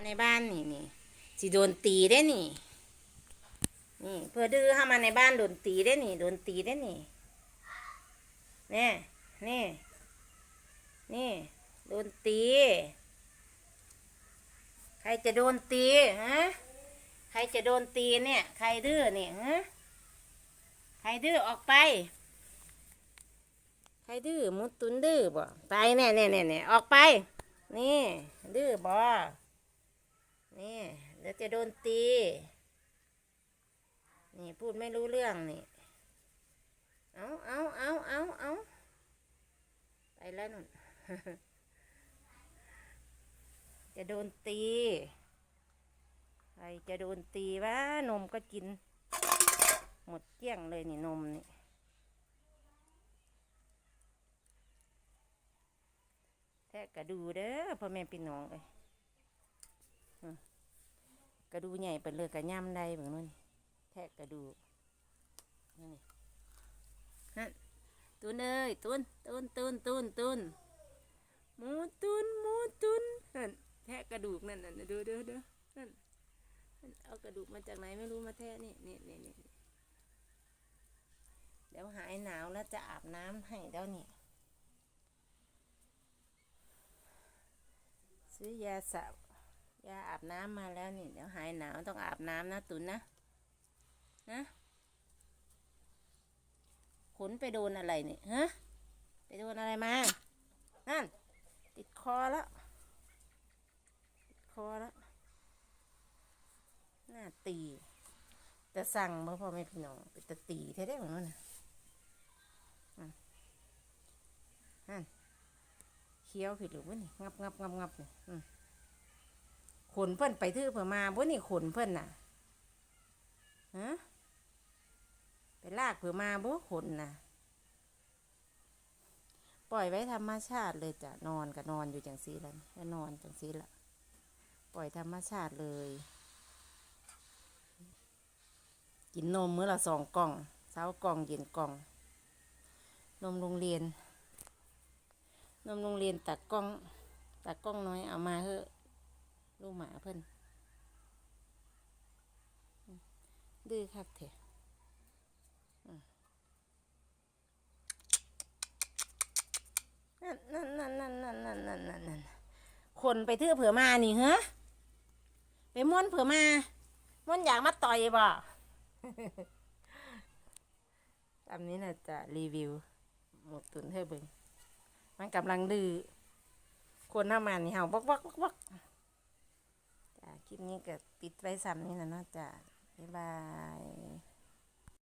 าในบ้านนี่นี่สิโดนตีได้นี่ นี่เพื่อดื้อเข้ามาในบ้านโดนตีได้นี่โดนตีได้นี่นี่นี่นี่โดนตี ใครจะโดนตีฮะใครจะโดนตีเนี่ย ใครดื้อเนี่ยฮะใครดื้อออกไป ใครดื้อมุดตุนดื้อบ่ไปแน่แน่แน่แน่ออกไป นี่ ดื้อบ่ นี่เดี๋ยวจะโดนตี นี่พูดไม่รู้เรื่องนี่ เอาเอาเอาเอาเอาไปแล้วนุ่น จะโดนตีใครจะโดนตีวะนมก็กิน หมดเกลี้ยงเลยนี่นมนี่แทะกระดูเด้อพ่อแม่พี่น้องเอ้ย กระดูใหญ่ไปเลยกระย่ำได้เหมือนนั่นแทะกระดูนี่นั่นตุนเอ้ยตุนตุนตุนตุนตุนหมูตุนหมูตุนนั่นแทะกระดูกนั่นนั่นดูดูดูนั่นนั่นเอากระดูกมาจากไหนไม่รู้มาแทะนี่นี่นี่นี่เดี๋ยวหายหนาวแล้วจะอาบน้ำให้เดี๋ยวนี่ซื้อยาสระ ยาอาบน้ำมาแล้วนี่เดี๋ยวหายหนาวต้องอาบน้ำนะตุนนะนะขนไปโดนอะไรเนี่ยฮะไปโดนอะไรมา นั่น ติดคอแล้วติดคอแล้วหน้าตีจะสั่งมาพ่อแม่พี่น้องเป็นตะตีแท้ได้เหมือนกันนะนั่นเคี้ยวผิดหรือวะนี่งับงับงับงับนี่อืม ขนเพิ่นไปทื่อเพิ่นมาบ่นี่ขนเพิ่นน่ะฮะไปลากเพิ่นมาบ่ขนน่ะ ปล่อยไว้ธรรมชาติเลยจ้ะนอนก็นอนอยู่จังซี่ละนี่ก็นอนจังซีละปล่อยธรรมชาติเลย กินนมมื้อละสองกล่องเช้ากล่องเย็นกล่อง นมโรงเรียน นมโรงเรียนตักกล้องตักกล้องน้อยเอามาเถอะ ลูกหมาเพิ่นอืมดื้อคักเถอะอืมนั่นนั่นนั่นนั่นนั่นนั่นนั่นนั่นคนไปทื่อเผื่อมานี่เหรอไปม้วนเผื่อมาม้วนอยากมาต่อยบ่ตามนี้นะจะรีวิว หมดตุนให้เบิ่งมันกำลังดื้อคนหน้ามันนี่เห่าบักบักบักบักจ้า คลิปนี้ก็ปิดไว้ซ้ำนี่นะเนาะจ้ะบ๊ายบาย